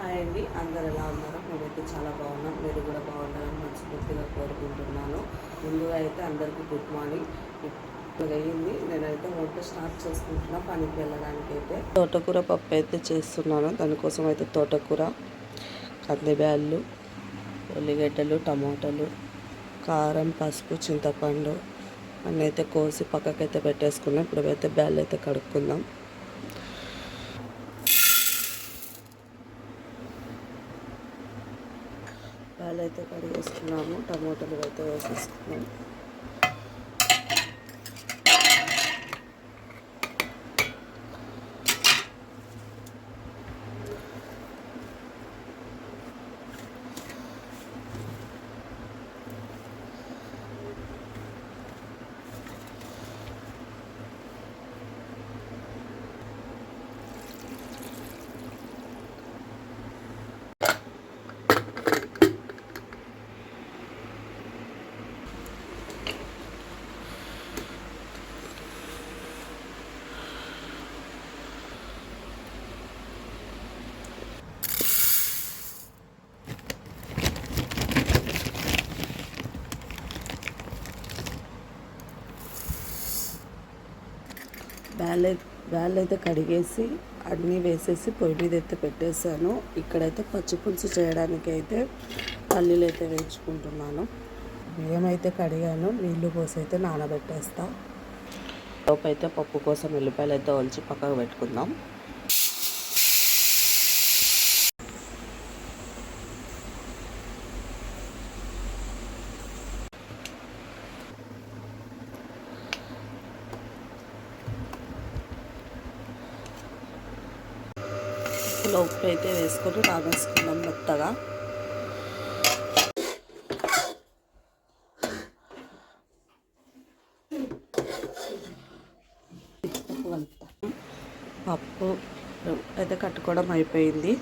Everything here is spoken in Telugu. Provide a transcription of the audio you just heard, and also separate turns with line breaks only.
హాయ్ అండి. అందరు ఎలా ఉన్నారు? మేమైతే చాలా బాగున్నాం. మీరు కూడా బాగుండాలని మనస్ఫూర్తిగా కోరుకుంటున్నాను. ముందుగా అయితే అందరికీ గుడ్ మార్నింగ్ అయింది అయ్యింది. నేనైతే వంట స్టార్ట్ చేసుకుంటున్నా. పనికి వెళ్ళడానికి అయితే. తోటకూర పప్పు అయితే చేస్తున్నాను. దానికోసం అయితే తోటకూర కందిబ్యాళ్ళు ఉల్లిగడ్డలు టమాటాలు కారం పసుపు చింతపండు అన్నీ అయితే కోసి పక్కకైతే పెట్టేసుకున్నాం. ఇప్పుడు అయితే బ్యాళ్ళు అయితే కడుక్కుందాం. పాలు అయితే కడిగేసుకున్నాము టమోటాలు అయితే వేసేసుకున్నాము బ్యాల్ బ్యాల్ అయితే కడిగేసి అన్నీ వేసేసి పొయ్యి మీద అయితే పెట్టేశాను. ఇక్కడైతే పచ్చిపులుసు చేయడానికి అయితే పల్లీలు అయితే వేయించుకుంటున్నాను. బియ్యం అయితే కడిగాను. నీళ్ళు పోసి అయితే నానబెట్టేస్తా. లోపు అయితే పప్పు కోసం ఉల్లిపాయలు అయితే ఒలిచి పక్కకు పెట్టుకుందాం. ఇందులో ఉప్పు అయితే వేసుకొని నానేసుకుందాం మెత్తగా. పప్పు అయితే కట్టుకోవడం అయిపోయింది.